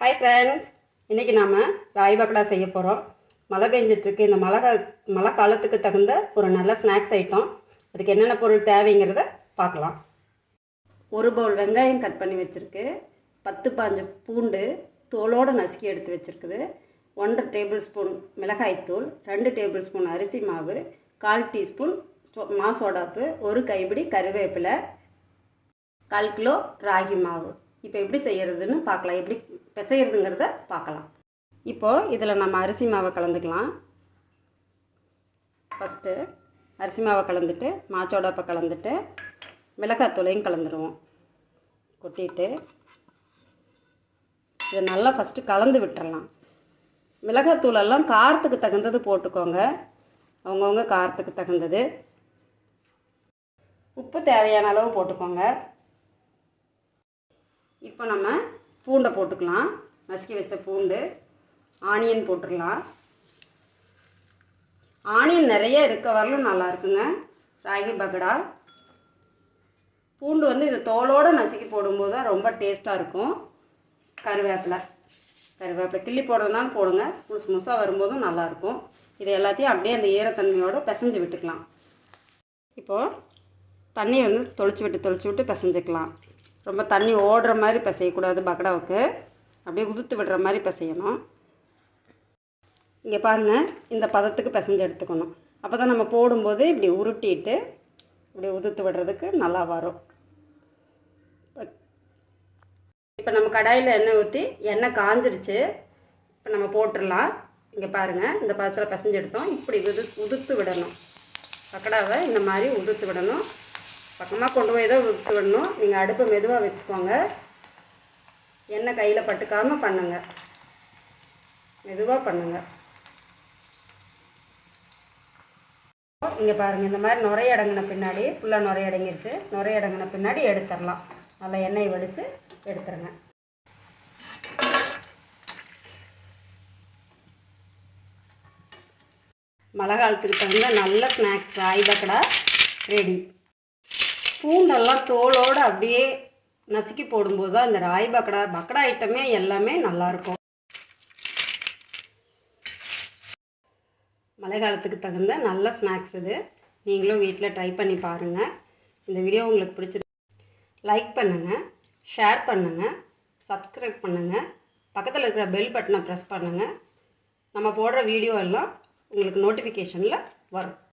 Friends இன்றைக்கி நாம் ராய் பக்கடா செய்ய போகிறோம் மழை பெஞ்சிட்ருக்கு இந்த மழை கா மழை காலத்துக்கு தகுந்த ஒரு நல்ல ஸ்நாக்ஸ் ஐட்டம் அதுக்கு என்னென்ன பொருள் தேவைங்கிறத பார்க்கலாம். ஒரு பவுல் வெங்காயம் கட் பண்ணி வச்சுருக்கு. பத்து பாஞ்சு பூண்டு தோலோடு நசுக்கி எடுத்து வச்சுருக்குது. ஒன்றரை டேபிள் ஸ்பூன் மிளகாய்த்தூள் ரெண்டு டேபிள் ஸ்பூன் அரிசி மாவு கால் டீஸ்பூன் மா சோடாப்பு ஒரு கைப்பிடி கருவேப்பிலை கால் கிலோ ராகி மாவு. இப்போ எப்படி செய்கிறதுன்னு பார்க்கலாம். எப்படி பிசையிறதுங்கிறத பார்க்கலாம். இப்போது இதில் நம்ம அரிசி மாவை கலந்துக்கலாம். ஃபஸ்ட்டு அரிசி மாவை கலந்துட்டு மாச்சோடப்பை கலந்துட்டு மிளகாத்தூளையும் கலந்துடுவோம் கொட்டிட்டு இதை நல்லா ஃபஸ்ட்டு கலந்து விட்டுறலாம். மிளகாத்தூளெல்லாம் காரத்துக்கு தகுந்தது போட்டுக்கோங்க. அவங்கவுங்க காரத்துக்கு தகுந்தது. உப்பு தேவையான அளவு போட்டுக்கோங்க. இப்போ நம்ம பூண்டை போட்டுக்கலாம். நசுக்கி வச்ச பூண்டு ஆனியன் போட்டுடலாம் ஆனியன் நிறைய இருக்க வரலும் நல்லா இருக்குங்க. ராகி பகடா பூண்டு வந்து இது தோலோடு நசுக்கி போடும்போது தான் ரொம்ப டேஸ்ட்டாக இருக்கும். கருவேப்பிலை. கருவேப்பிலை கிள்ளி போடுறதுனாலும் போடுங்க. முழுசு முழுசாக வரும்போதும் நல்லாயிருக்கும் இது எல்லாத்தையும் அப்படியே அந்த ஈரத்தன்மையோடு பிசைஞ்சு விட்டுக்கலாம். இப்போது தண்ணியை வந்து தொளிச்சு விட்டு தொளிச்சு விட்டு பிசைஞ்சுக்கலாம். ரொம்ப தண்ணி ஓடுற மாதிரி பிசையக்கூடாது பக்கடாவுக்கு. அப்படியே உதுத்து விடுற மாதிரி பிசையணும். இங்கே பாருங்கள் இந்த பதத்துக்கு பிசைஞ்சு எடுத்துக்கணும். அப்போ தான் நம்ம போடும்போது இப்படி உருட்டிட்டு இப்படி உதுத்து விடுறதுக்கு நல்லா வரும். இப்போ நம்ம கடாயில் எண்ணெய் ஊற்றி எண்ணெய் காஞ்சிருச்சு. இப்போ நம்ம போட்டுடலாம். இங்கே பாருங்கள் இந்த பதத்தில் பிசைஞ்சு எடுத்தோம். இப்படி உது உதுத்து விடணும். பக்கடாவை இந்த மாதிரி உதுத்து விடணும். பக்கமாக கொண்டு போய் தான் விட்டு விடணும் நீங்கள் அடுப்பை மெதுவாக வச்சுக்கோங்க. எண்ணெய் கையில் பட்டுக்காமல் பண்ணுங்கள் மெதுவாக பண்ணுங்கள் இங்கே பாருங்கள் இந்த மாதிரி நுரையடங்கின பின்னாடி ஃபுல்லாக நுரையடங்கிருச்சு. நுரையடங்கின பின்னாடி எடுத்துடலாம். நல்லா எண்ணெய் வடித்து எடுத்துருங்க. மழை காலத்துக்கு தகுந்த நல்ல ஸ்நாக்ஸ் ராய் பக்கடா ரெடி பூண்டெல்லாம் தோலோடு அப்படியே நசுக்கி போடும்போது தான் இந்த ராய் பக்கடா பக்கடா ஐட்டமே எல்லாமே நல்லாயிருக்கும். மழை காலத்துக்கு தகுந்த நல்ல ஸ்நாக்ஸ் இது. நீங்களும் வீட்டில் ட்ரை பண்ணி பாருங்கள் இந்த வீடியோ உங்களுக்கு பிடிச்சிருக்கு லைக் பண்ணுங்கள் ஷேர் பண்ணுங்கள் சப்ஸ்கிரைப் பண்ணுங்கள் பக்கத்தில் இருக்கிற பெல் பட்டனை ப்ரெஸ் பண்ணுங்கள் நம்ம போடுற வீடியோ எல்லாம் உங்களுக்கு நோட்டிஃபிகேஷனில் வரும்.